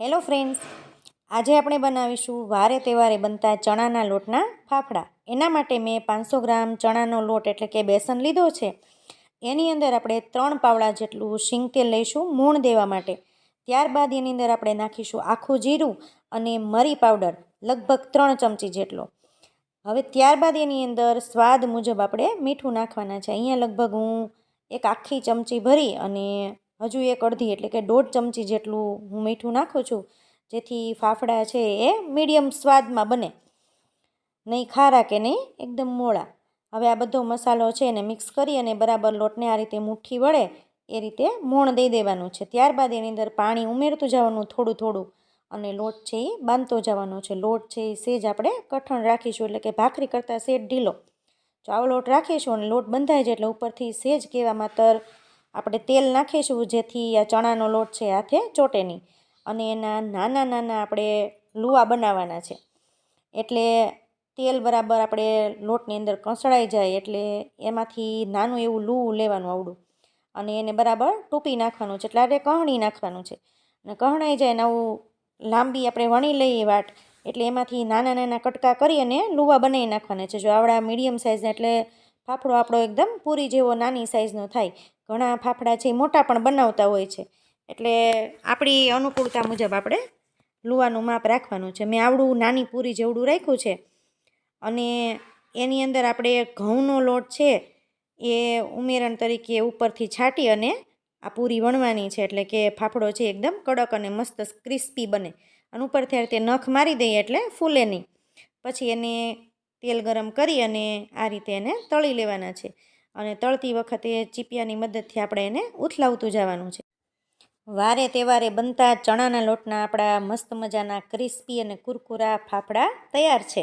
Hello friends, આજે આપણે બનાવીશું વારે તહેવારે બનતા ચણાના લોટના ફાફડા. એના માટે મેં પાંચસો ગ્રામ ચણાનો લોટ એટલે કે બેસન લીધો છે. એની અંદર આપણે ત્રણ પાવડા જેટલું શીંગ તેલ લઈશું મૂણ દેવા માટે. ત્યારબાદ એની અંદર આપણે નાખીશું આખું જીરું અને મરી પાવડર, લગભગ ત્રણ ચમચી જેટલો. હવે ત્યારબાદ એની અંદર સ્વાદ મુજબ આપણે મીઠું નાખવાના છે. અહીંયા લગભગ હું એક આખી ચમચી ભરી અને હજુ એક અડધી એટલે કે દોઢ ચમચી જેટલું હું મીઠું નાખું છું, જેથી ફાફડા છે એ મીડિયમ સ્વાદમાં બને. નહીં ખારા કે નહીં, એકદમ મોળા. હવે આ બધો મસાલો છે એને મિક્સ કરી અને બરાબર લોટને આ રીતે મુઠ્ઠી વળે એ રીતે મોણ દઈ દેવાનું છે. ત્યારબાદ એની અંદર પાણી ઉમેરતું જવાનું થોડું થોડું અને લોટ છે એ બાંધતો જવાનો છે. લોટ છે એ સેજ આપણે કઠણ રાખીશું એટલે કે ભાખરી કરતાં સેજ ઢીલો. જો લોટ રાખીશું અને લોટ બંધાય છે એટલે ઉપરથી સેજ કેવા માત્ર આપણે તેલ નાખીશું, જેથી આ ચણાનો લોટ છે હાથે ચોટે અને એના નાના નાના આપણે લુવા બનાવવાના છે. એટલે તેલ બરાબર આપણે લોટની અંદર કસળાઈ જાય, એટલે એમાંથી નાનું એવું લૂવું લેવાનું આવડું. અને એને બરાબર ટૂપી નાખવાનું છે, એટલે આપણે કહણી નાખવાનું છે. અને કહણાઈ જાય ને આવું લાંબી આપણે વણી લઈએ વાટ, એટલે એમાંથી નાના નાના કટકા કરી અને લુવા બનાવી નાખવાના છે. જો આવડા મીડિયમ સાઇઝના એટલે ફાફડો આપણો એકદમ પૂરી જેવો નાની સાઇઝનો થાય. ઘણા ફાફડા છે મોટા પણ બનાવતા હોય છે. એટલે આપણી અનુકૂળતા મુજબ આપણે લુવાનું માપ રાખવાનું છે. મેં આવડું નાની પૂરી જેવડું રાખ્યું છે અને એની અંદર આપણે ઘઉંનો લોટ છે એ ઉમેરણ તરીકે ઉપરથી છાંટી અને આ પૂરી વણવાની છે. એટલે કે ફાફડો છે એકદમ કડક અને મસ્ત ક્રિસ્પી બને. અને ઉપરથી રીતે નખ મારી દઈએ એટલે ફૂલે નહીં. પછી એને તેલ ગરમ કરી અને આ રીતે એને તળી લેવાના છે. અને તળતી વખતે ચીપિયાની મદદથી આપણે એને ઉથલાવતું જવાનું છે. વારે તહેવારે બનતા ચણાના લોટના આપણા મસ્ત મજાના ક્રિસ્પી અને કુરકુરા ફાફડા તૈયાર છે.